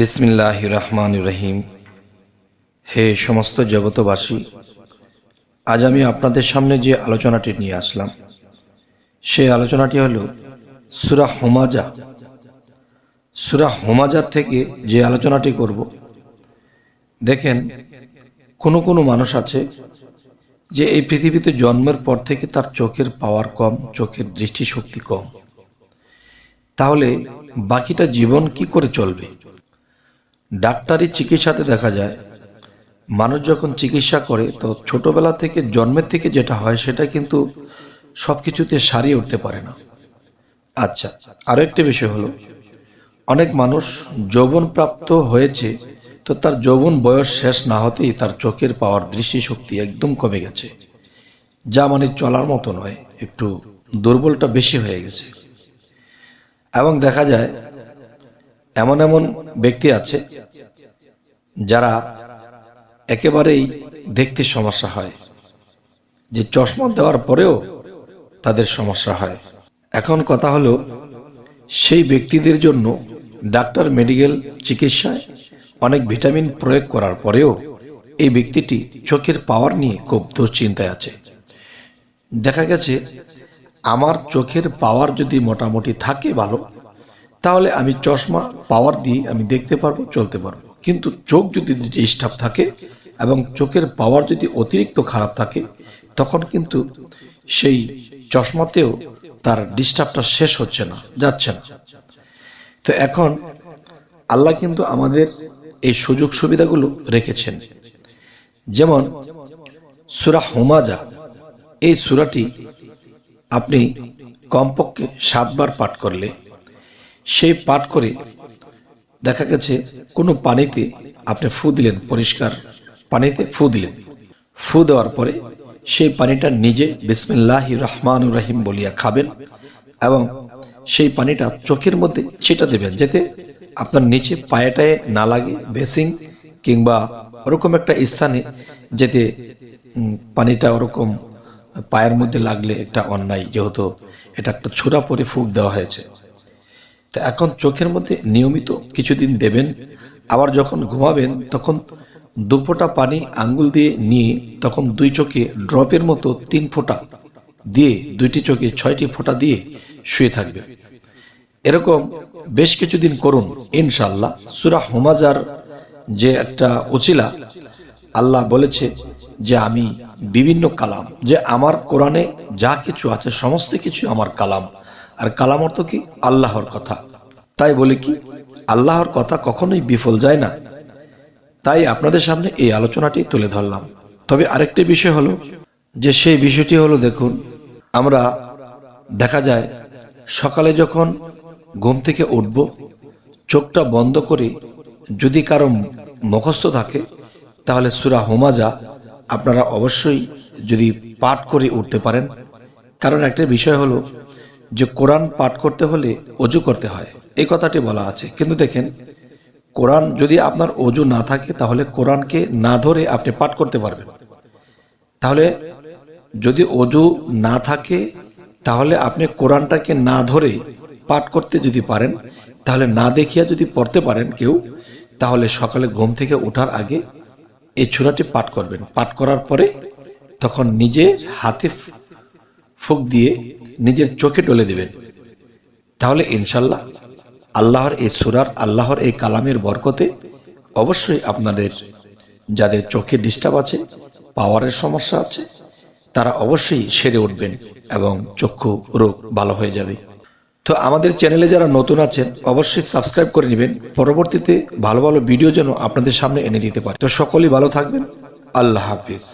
বিসমিল্লাহ রহমান রহিম। হে সমস্ত জগতবাসী, আজ আমি আপনাদের সামনে যে আলোচনাটি নিয়ে আসলাম, সেই আলোচনাটি হল সুরা হোমাজা। সুরা হুমাজা থেকে যে আলোচনাটি করব, দেখেন, কোনো কোনো মানুষ আছে যে এই পৃথিবীতে জন্মের পর থেকে তার চোখের পাওয়ার কম, চোখের দৃষ্টিশক্তি কম। তাহলে বাকিটা জীবন কি করে চলবে? ডাক্তারি চিকিৎসাতে দেখা যায়, মানুষ যখন চিকিৎসা করে, তো ছোটবেলা থেকে, জন্মের থেকে যেটা হয়, সেটা কিন্তু সব কিছুতে সারিয়ে উঠতে পারে না। আচ্ছা আরও একটি বিষয় হলো, অনেক মানুষ যৌবন প্রাপ্ত হয়েছে, তো তার যৌবন বয়স শেষ না হতেই তার চোখের পাওয়ার দৃষ্টিশক্তি একদম কমে গেছে। যা মানে চলার মতো নয়, একটু দুর্বলটা বেশি হয়ে গেছে। এবং দেখা যায়, এমন এমন ব্যক্তি আছে যারা একেবারেই দেখতে সমস্যা হয়। যে চশমা দেওয়ার পরেও তাদের সমস্যা হয়। এখন কথা হলো, সেই ব্যক্তিদের জন্য ডাক্তার মেডিকেল চিকিৎসায় অনেক ভিটামিন প্রয়োগ করার পরেও এই ব্যক্তিটি চোখের পাওয়ার নিয়ে খুব দুশ্চিন্তায় আছে। দেখা গেছে, আমার চোখের পাওয়ার যদি মোটামুটি থাকে ভালো, তাহলে আমি চশমা পাওয়ার দিয়ে আমি দেখতে পারব, চলতে পারব। কিন্তু চোখ যদি ডিস্টার্ব থাকে এবং চোখের পাওয়ার যদি অতিরিক্ত খারাপ থাকে, তখন কিন্তু সেই চশমাতেও তার ডিস্টার্বটা শেষ হচ্ছে না, যাচ্ছে না। তো এখন আল্লাহ কিন্তু আমাদের এই সুযোগ সুবিধাগুলো রেখেছেন। যেমন সুরা হোমাজা, এই সুরাটি আপনি কমপক্ষে সাতবার পাঠ করলে, সেই পাঠ করে দেখা গেছে কোনো পানিতে আপনি ফু দিলেন, পরিষ্কার পানিতে ফু দিলেন। ফু দেওয়ার পরে সেই পানিটা নিজে বিসমিল্লাহ রহমান রাহিম বলিয়া খাবেন এবং সেই পানিটা চোখের মধ্যে ছিটা দেবেন, যাতে আপনার নিচে পায়েটায় না লাগে বেসিং কিংবা ওরকম একটা স্থানে যেতে পানিটা ওরকম পায়ের মধ্যে লাগলে একটা অন্যায়, যেহেতু এটা একটা ছোড়া পরে ফুক দেওয়া হয়েছে। তো এখন চোখের মধ্যে নিয়মিত কিছুদিন দেবেন, আবার যখন ঘুমাবেন, তখন দু ফোঁটা পানি আঙ্গুল দিয়ে নিয়ে তখন দুই চোখে ড্রপের মতো তিন ফোঁটা দিয়ে, দুইটি চোখে ছয়টি ফোঁটা দিয়ে শুয়ে থাকবে এরকম বেশ কিছুদিন করুন ইনশাল্লাহ সুরা হোমাজার যে একটা ওচিলা আল্লাহ বলেছে যে আমি বিভিন্ন কালাম, যে আমার কোরআনে যা কিছু আছে, সমস্ত কিছু আমার কালাম। আর কালাম অর্থ কি? আল্লাহর কথা। তাই বলে কি, আল্লাহর কথা কখনোই বিফল যায় না। তাই আপনাদের সামনে এই আলোচনাটি তুলে ধরলাম। তবে আরেকটি বিষয় হলো যে সেই বিষয়টি হলো দেখুন, আমরা দেখা যায় সকালে যখন ঘুম থেকে উঠব, চোখটা বন্ধ করে যদি কারও মুখস্থ থাকে, তাহলে সুরা হোমাজা আপনারা অবশ্যই যদি পাঠ করে উঠতে পারেন। কারণ একটা বিষয় হলো যে কোরআন পাঠ করতে হলে অজু করতে হয়। এই কথাটি বলা আছে। কিন্তু দেখেন, কোরআন যদি আপনার অজু না থাকে, তাহলে কোরআনকে না ধরে আপনি পাঠ করতে পারবেন। তাহলে যদি অজু না থাকে, তাহলে আপনি কোরআনটাকে না ধরে পাঠ করতে যদি পারেন, তাহলে না দেখিয়া যদি পড়তে পারেন কেউ, তাহলে সকালে ঘুম থেকে ওঠার আগে এই ছোড়াটি পাঠ করবেন। পাঠ করার পরে তখন নিজে হাতে ফুক দিয়ে নিজের চোখে ডলে দেবেন। তাহলে ইনশাল্লাহ আল্লাহর এই সুরার, আল্লাহর এই কালামের বরকতে অবশ্যই আপনাদের যাদের চোখে ডিস্টার্ব আছে, পাওয়ারের সমস্যা আছে, তারা অবশ্যই সেরে উঠবেন এবং চক্ষু রোগ ভালো হয়ে যাবে। তো আমাদের চ্যানেলে যারা নতুন আছেন, অবশ্যই সাবস্ক্রাইব করে নেবেন। পরবর্তীতে ভালো ভালো ভিডিও যেন আপনাদের সামনে এনে দিতে পারে। তো সকলেই ভালো থাকবেন। আল্লাহ হাফিজ।